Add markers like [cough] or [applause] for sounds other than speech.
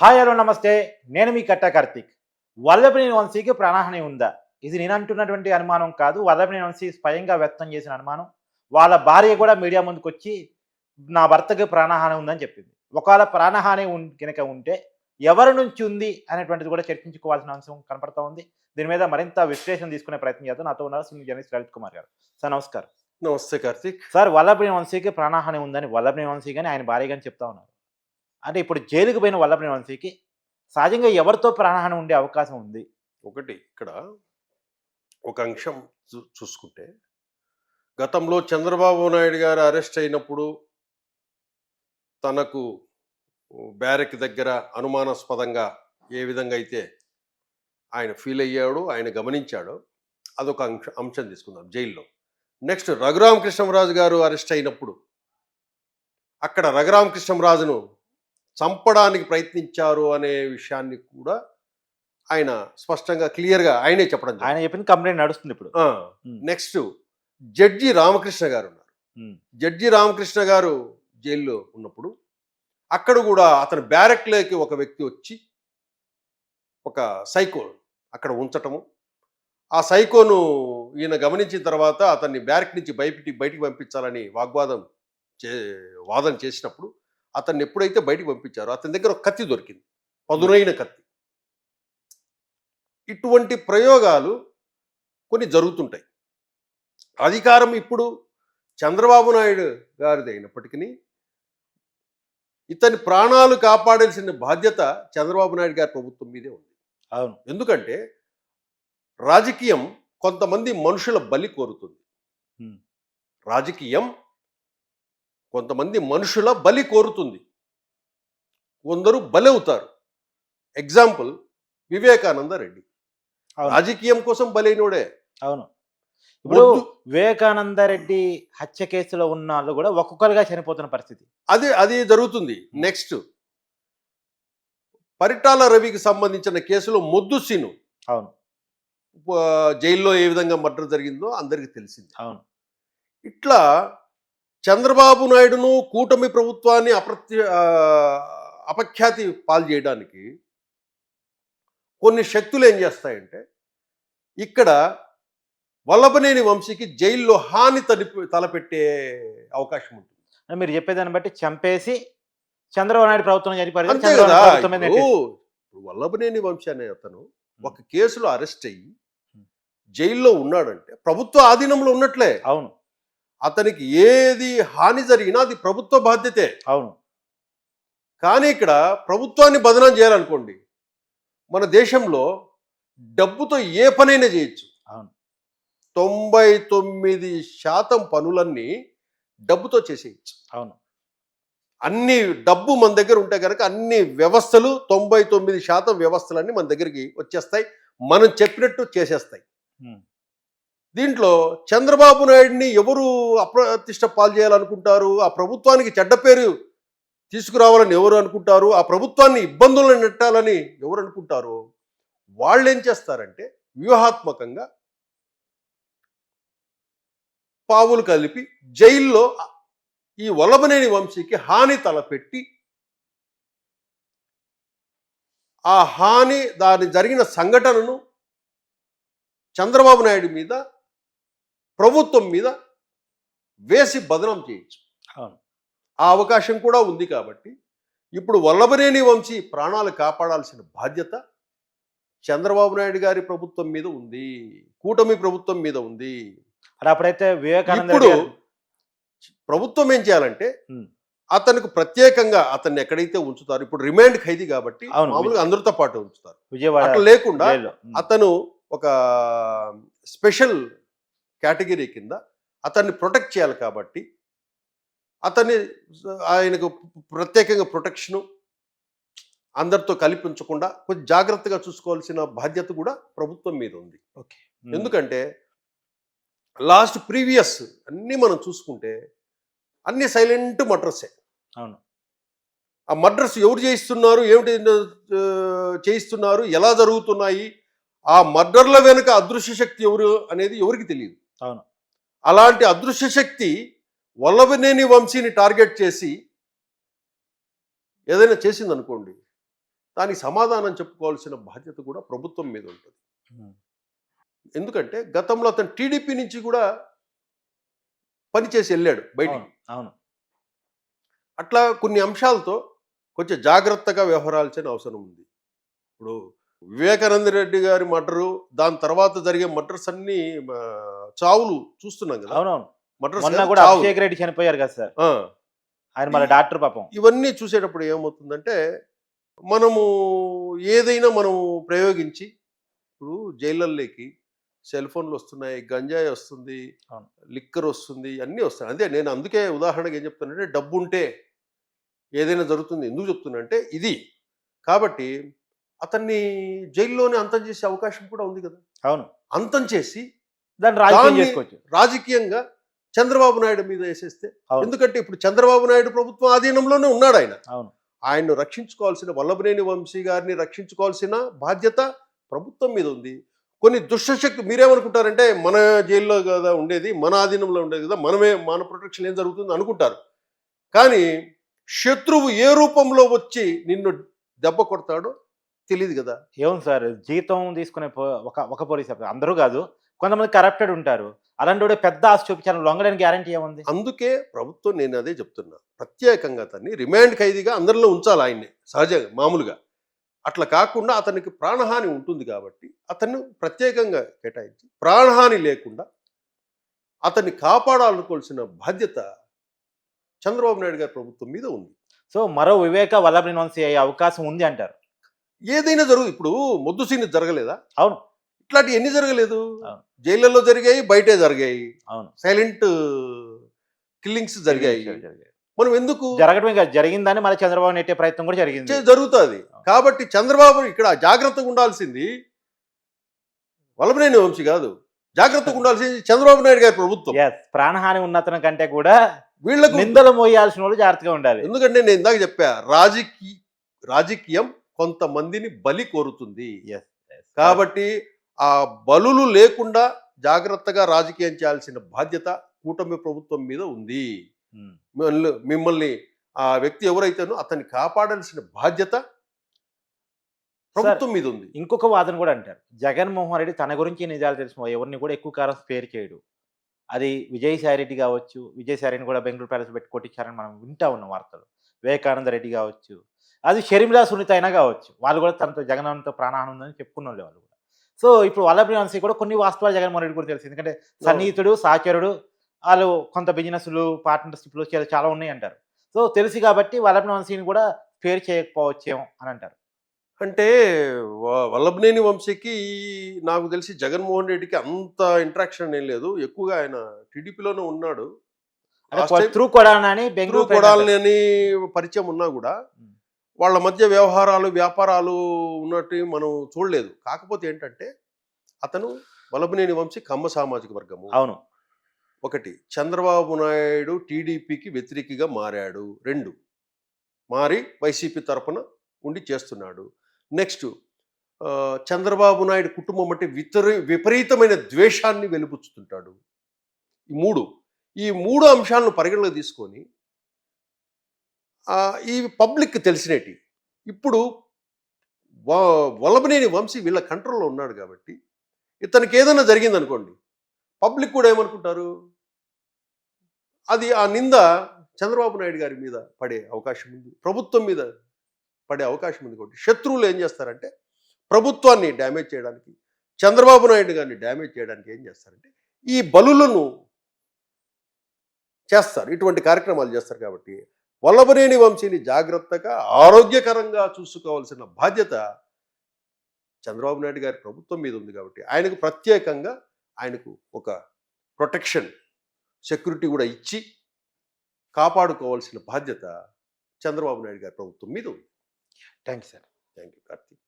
Hi hello నమస్తే. నేను మీ కట్ట కార్తీక్. వల్లభనేని వంశీకి ప్రాణహాని ఉందా? ఇది నేను అంటున్నటువంటి అనుమానం కాదు. వల్లభనేని వంశీ స్వయంగా వ్యక్తం చేసిన అనుమానం. వాళ్ళ భార్య కూడా మీడియా ముందుకు వచ్చి నా భర్తకి ప్రాణహాని ఉందని చెప్పింది. ఒకవేళ ప్రాణహాని కనుక ఉంటే ఎవరి నుంచి ఉంది అనేటువంటిది కూడా చర్చించుకోవాల్సిన అంశం కనపడతా ఉంది. దీని మీద మరింత విశ్లేషణ తీసుకునే ప్రయత్నం చేద్దాం. నాతో ఉన్నారు సినీ జర్నలిస్ట్ లలిత్ కుమార్ గారు. సార్ నమస్కారం. నమస్తే కార్తీక్. సార్ వల్లభనేని వంశీకి ప్రాణహాని ఉందని వల్లభనేని వంశీ కానీ ఆయన భార్య కానీ చెప్తా ఉన్నారు. అంటే ఇప్పుడు జైలుకు పోయిన వల్లభనే వంశీకి సహజంగా ఎవరితో ప్రాణహాని ఉండే అవకాశం ఉంది? ఒకటి ఇక్కడ ఒక అంశం చూ- చూసుకుంటే గతంలో చంద్రబాబు నాయుడు గారు అరెస్ట్ అయినప్పుడు తనకు బ్యారెక్ దగ్గర అనుమానాస్పదంగా ఏ విధంగా అయితే ఆయన ఫీల్ అయ్యాడు ఆయన గమనించాడు అదొక అంశ అంశం తీసుకుందాం జైల్లో. నెక్స్ట్ రఘురామకృష్ణరాజు గారు అరెస్ట్ అయినప్పుడు అక్కడ రఘురామకృష్ణరాజును చంపడానికి ప్రయత్నించారు అనే విషయాన్ని కూడా ఆయన స్పష్టంగా క్లియర్గా ఆయనే చెప్పడం. ఆయన చెప్పిన కంప్లైంట్ నడుస్తుంది ఇప్పుడు. నెక్స్ట్ జడ్జి రామకృష్ణ గారు ఉన్నారు. జడ్జి రామకృష్ణ గారు జైల్లో ఉన్నప్పుడు అక్కడ కూడా అతని బ్యారెక్లోకి ఒక వ్యక్తి వచ్చి ఒక సైకో అక్కడ ఉంచటము ఆ సైకోను ఈయన గమనించిన తర్వాత అతన్ని బ్యారెక్ నుంచి బయటికి బయటికి పంపించాలని వాగ్వాదం చే వాదన చేసినప్పుడు అతన్ని ఎప్పుడైతే బయటికి పంపించారో అతని దగ్గర ఒక కత్తి దొరికింది. పదునైన కత్తి. ఇటువంటి ప్రయోగాలు కొన్ని జరుగుతుంటాయి. అధికారం ఇప్పుడు చంద్రబాబు నాయుడు గారిది అయినప్పటికీ ఇతని ప్రాణాలు కాపాడాల్సిన బాధ్యత చంద్రబాబు నాయుడు గారి ప్రభుత్వం మీదే ఉంది. అవును. ఎందుకంటే రాజకీయం కొంతమంది మనుషుల బలి కోరుతుంది. ఉమ్. రాజకీయం కొంతమంది మనుషుల బలి కోరుతుంది. కొందరు బలి అవుతారు ఎగ్జాంపుల్ వివేకానంద రెడ్డి. రాజకీయం కోసం బలైనోడే. అవును. ఇప్పుడు. వివేకానంద రెడ్డి హత్య కేసులో ఉన్న వాళ్ళు కూడా ఒక్కొక్కరుగా చనిపోతున్న పరిస్థితి. అది అది జరుగుతుంది. నెక్స్ట్ పరిటాల రవికి సంబంధించిన కేసులో మొద్దు సీను. అవును. జైల్లో ఏ విధంగా మర్డర్ జరిగిందో అందరికీ తెలిసింది. అవును. ఇట్లా చంద్రబాబు నాయుడును కూటమి ప్రభుత్వాన్ని అప్రత్య అపఖ్యాతి పాలు చేయడానికి కొన్ని శక్తులు ఏం చేస్తాయంటే ఇక్కడ వల్లభనేని వంశీకి జైల్లో హాని తలిపి తలపెట్టే అవకాశం ఉంటుంది. మీరు చెప్పేదాన్ని బట్టి చంపేసి చంద్రబాబు నాయుడు ప్రభుత్వం. ఇప్పుడు వల్లభనేని వంశీ అనే అతను ఒక కేసులో అరెస్ట్ అయ్యి జైల్లో ఉన్నాడంటే ప్రభుత్వ ఆధీనంలో ఉన్నట్లే. అవును. అతనికి ఏది హాని జరిగినా అది ప్రభుత్వ బాధ్యతే. అవును. కానీ ఇక్కడ ప్రభుత్వాన్ని బదనాం చేయాలనుకోండి మన దేశంలో డబ్బుతో ఏ పనైనా చేయొచ్చు. అవును. తొంభై తొమ్మిది శాతం పనులన్నీ డబ్బుతో చేసేయచ్చు. అవును. అన్ని డబ్బు మన దగ్గర ఉంటే కనుక అన్ని వ్యవస్థలు తొంభై తొమ్మిది శాతం వ్యవస్థలన్నీ మన దగ్గరికి వచ్చేస్తాయి. మనం చెప్పినట్టు చేసేస్తాయి. దీంట్లో చంద్రబాబు నాయుడిని ఎవరు అప్రతిష్ట పాలు చేయాలనుకుంటారు? ఆ ప్రభుత్వానికి చెడ్డ పేరు తీసుకురావాలని ఎవరు అనుకుంటారు? ఆ ప్రభుత్వాన్ని ఇబ్బందులను నెట్టాలని ఎవరు అనుకుంటారు? వాళ్ళు ఏం చేస్తారంటే వ్యూహాత్మకంగా పావులు కలిపి జైల్లో ఈ వల్లభనేని వంశీకి హాని తలపెట్టి ఆ హాని దాని జరిగిన సంఘటనను చంద్రబాబు నాయుడు మీద ప్రభుత్వం మీద వేసి బదనం చేయొచ్చు ఆ అవకాశం కూడా ఉంది కాబట్టి ఇప్పుడు వల్లభనేని వంశీ ప్రాణాలు కాపాడాల్సిన బాధ్యత చంద్రబాబు నాయుడు గారి ప్రభుత్వం మీద ఉంది కూటమి ప్రభుత్వం మీద ఉంది అప్పుడైతే వివేకానంద ఇప్పుడు ప్రభుత్వం ఏం చేయాలంటే. అతనికి ప్రత్యేకంగా అతన్ని ఎక్కడైతే ఉంచుతారు ఇప్పుడు రిమాండ్ ఖైదీ కాబట్టి. మామూలుగా అందరితో పాటు ఉంచుతారు అట్లా లేకుండా. అతను ఒక స్పెషల్ కేటగిరీ కింద అతన్ని ప్రొటెక్ట్ చేయాలి కాబట్టి అతన్ని ఆయనకు ప్రత్యేకంగా ప్రొటెక్షను అందరితో కలిపి ఉంచకుండా కొంచెం జాగ్రత్తగా చూసుకోవాల్సిన బాధ్యత కూడా ప్రభుత్వం మీద ఉంది. ఓకే. ఎందుకంటే లాస్ట్ ప్రీవియస్ అన్నీ మనం చూసుకుంటే అన్ని సైలెంట్ మర్డర్సే అవును. ఆ మర్డర్స్ ఎవరు చేయిస్తున్నారు ఏమిటి చేయిస్తున్నారు ఎలా జరుగుతున్నాయి ఆ మర్డర్ల వెనుక అదృశ్య శక్తి ఎవరు అనేది ఎవరికి తెలియదు. అవును. అలాంటి అదృశ్య శక్తి వల్లభనేని వంశీని టార్గెట్ చేసి ఏదైనా చేసింది అనుకోండి దానికి సమాధానం చెప్పుకోవాల్సిన బాధ్యత కూడా ప్రభుత్వం మీద ఉంటుంది. ఎందుకంటే గతంలో అతను టీడీపీ నుంచి కూడా పనిచేసి వెళ్ళాడు బయటికి. అవును. అట్లా కొన్ని అంశాలతో కొంచెం జాగ్రత్తగా వ్యవహరాల్సిన అవసరం ఉంది. ఇప్పుడు వివేకానంద రెడ్డి గారి మర్డరు దాని తర్వాత జరిగే మర్డర్స్ అన్ని చావులు చూస్తున్నాం కదా. అవునవును. కాదు, కూడా. అభిషేక్ రెడ్డి చనిపోయారు కదా సార్. ఆయన మన డాక్టర్ పాపం. ఇవన్నీ చూసేటప్పుడు ఏమవుతుందంటే మనము ఏదైనా మనము ప్రయోగించి ఇప్పుడు జైళ్ళల్లోకి సెల్ ఫోన్లు వస్తున్నాయి గంజాయి వస్తుంది. లిక్కర్ వస్తుంది అన్నీ వస్తాయి అదే నేను అందుకే ఉదాహరణకి ఏం చెప్తానంటే డబ్బు ఉంటే ఏదైనా జరుగుతుంది. ఎందుకు చెప్తున్నా అంటే ఇది. కాబట్టి అతన్ని జైల్లోనే అంతం చేసే అవకాశం కూడా ఉంది కదా. అవును. అంతం చేసి దాన్ని రాజకీయంగా చంద్రబాబు నాయుడు మీద వేసేస్తే. ఎందుకంటే ఇప్పుడు చంద్రబాబు నాయుడు ప్రభుత్వం ఆధీనంలోనే ఉన్నాడు ఆయన. అవును. ఆయన్ను రక్షించుకోవాల్సిన వల్లభనేని వంశీ గారిని రక్షించుకోవాల్సిన బాధ్యత ప్రభుత్వం మీద ఉంది. కొన్ని దుష్టశక్తి మీరేమనుకుంటారంటే మన జైల్లో కదా ఉండేది మన ఆధీనంలో ఉండేది కదా మనమే మన ప్రొటెక్షన్ ఏం జరుగుతుంది అనుకుంటారు. కానీ శత్రువు ఏ రూపంలో వచ్చి నిన్ను దెబ్బ కొడతాడో తెలియదు కదా. ఏం సార్ జీతం తీసుకునే ఒక ఒక పోలీస్ ఆఫీసర్ అందరూ కాదు. కొంతమంది కరప్టెడ్ ఉంటారు. అలాంటి పెద్ద ఆశ చూపించాను లొంగడానికి గ్యారంటీ ఏముంది? అందుకే ప్రభుత్వం నేను అదే చెప్తున్నా. ప్రత్యేకంగా అతన్ని రిమాండ్ ఖైదీగా అందరిలో ఉంచాలి ఆయన్ని సహజంగా మామూలుగా. అట్లా కాకుండా అతనికి ప్రాణహాని ఉంటుంది కాబట్టి అతన్ని ప్రత్యేకంగా కేటాయించి ప్రాణహాని లేకుండా అతన్ని కాపాడాలనుకోవాల్సిన బాధ్యత చంద్రబాబు నాయుడు గారి ప్రభుత్వం మీద ఉంది. సో మరో వివేక వల్లభని వంశీ అయ్యే అవకాశం ఉంది అంటారు. ఏదైనా జరుగు ఇప్పుడు మొద్దు సీన్ జరగలేదా? అవును. ఇట్లాంటి ఎన్ని జరగలేదు? అవును. జైళ్ళల్లో జరిగాయి బయటే జరిగాయి. అవును. సైలెంట్ కిల్లింగ్స్ జరిగాయి. మనం ఎందుకు? జరగడమే కాదు జరిగిందని మళ్ళీ చంద్రబాబు నెట్టే ప్రయత్నం కూడా జరిగింది. జరుగుతుంది. కాబట్టి చంద్రబాబు ఇక్కడ జాగ్రత్తగా ఉండాల్సింది వల్లభనేని వంశీ కాదు. జాగ్రత్తగా [laughs] ఉండాల్సింది చంద్రబాబు నాయుడు గారి ప్రభుత్వం. ప్రాణహాని ఉన్నతనం కంటే కూడా వీళ్ళకు నిందలు మోయాల్సిన వాళ్ళు జాగ్రత్తగా ఉండాలి. ఎందుకంటే నేను ఇందాక చెప్పా రాజకీయ రాజకీయం కొంతమందిని బలి కోరుతుంది. కాబట్టి ఆ బలులు లేకుండా జాగ్రత్తగా రాజకీయం చేయాల్సిన బాధ్యత కూటమి ప్రభుత్వం మీద ఉంది. ఉమ్. మిమ్మల్ని మిమ్మల్ని ఆ వ్యక్తి ఎవరైతేనో అతన్ని కాపాడాల్సిన బాధ్యత ప్రభుత్వం మీద ఉంది. ఇంకొక వాదన కూడా అంటారు. జగన్మోహన్ రెడ్డి తన గురించి నిజాలు తెలిసిన ఎవరిని కూడా ఎక్కువ కాలం స్పేర్ చేయడు. అది విజయసాయి రెడ్డి కావచ్చు విజయసాయి రెడ్డిని కూడా బెంగళూరు ప్యాలెస్ పెట్టి కొట్టించారని మనం వింటా ఉన్నాం వార్తలు. వివేకానంద రెడ్డి కావచ్చు అది షర్మిలా సునీత అయినా కావచ్చు. వాళ్ళు కూడా తనతో జగన్తో ప్రాణహాని ఉందని చెప్పుకున్న వాళ్ళు కూడా. సో ఇప్పుడు వల్లభి వంశీ కూడా కొన్ని వాస్తవాలు జగన్మోహన్ రెడ్డి కూడా తెలుసు ఎందుకంటే సన్నిహితుడు సహచరుడు వాళ్ళు కొంత బిజినెస్లు పార్ట్నర్షిప్లు చాలా- చాలా ఉన్నాయి అంటారు. సో తెలుసు కాబట్టి వల్లభి వంశీని కూడా స్పేర్ చేయకపోవచ్చేమో అని అంటారు. అంటే వల్లభనేని వంశీకి నాకు తెలిసి జగన్మోహన్ రెడ్డికి అంత ఇంట్రాక్షన్ ఏం లేదు. ఎక్కువగా ఆయన టీడీపీలోనే ఉన్నాడు. త్రూ కొడాలని బెంగళూరు కొడాలని పరిచయం ఉన్నా కూడా. వాళ్ళ మధ్య వ్యవహారాలు వ్యాపారాలు ఉన్నట్టు మనం చూడలేదు. కాకపోతే ఏంటంటే అతను వల్లభనేని వంశీ కమ్మ సామాజిక వర్గము. అవును. ఒకటి చంద్రబాబు నాయుడు టీడీపీకి వ్యతిరేకిగా మారాడు. రెండు మారి వైసీపీ తరపున ఉండి చేస్తున్నాడు. నెక్స్ట్ చంద్రబాబు నాయుడు కుటుంబం అంటే వితరి విపరీతమైన ద్వేషాన్ని వెలుబుచ్చుతుంటాడు. ఈ మూడు ఈ మూడు అంశాలను పరిగణలోకి తీసుకొని ఈ పబ్లిక్ తెలిసినవి ఇప్పుడు వ- వల్లభనేని వంశీ వీళ్ళ కంట్రోల్లో ఉన్నాడు కాబట్టి ఇతనికి ఏదైనా జరిగిందనుకోండి పబ్లిక్ కూడా ఏమనుకుంటారు? అది ఆ నింద చంద్రబాబు నాయుడు గారి మీద పడే అవకాశం ఉంది. ప్రభుత్వం మీద పడే అవకాశం ఉంది కాబట్టి శత్రువులు ఏం చేస్తారంటే ప్రభుత్వాన్ని డ్యామేజ్ చేయడానికి చంద్రబాబు నాయుడు గారిని డ్యామేజ్ చేయడానికి ఏం చేస్తారంటే ఈ బలులను చేస్తారు. ఇటువంటి కార్యక్రమాలు చేస్తారు కాబట్టి వల్లభనేని వంశీని జాగ్రత్తగా ఆరోగ్యకరంగా చూసుకోవాల్సిన బాధ్యత చంద్రబాబు నాయుడు గారి ప్రభుత్వం మీద ఉంది కాబట్టి ఆయనకు ప్రత్యేకంగా ఆయనకు ఒక ప్రొటెక్షన్ సెక్యూరిటీ కూడా ఇచ్చి కాపాడుకోవాల్సిన బాధ్యత చంద్రబాబు నాయుడు గారి ప్రభుత్వం మీద ఉంది. Thank you sir thank you Karthik.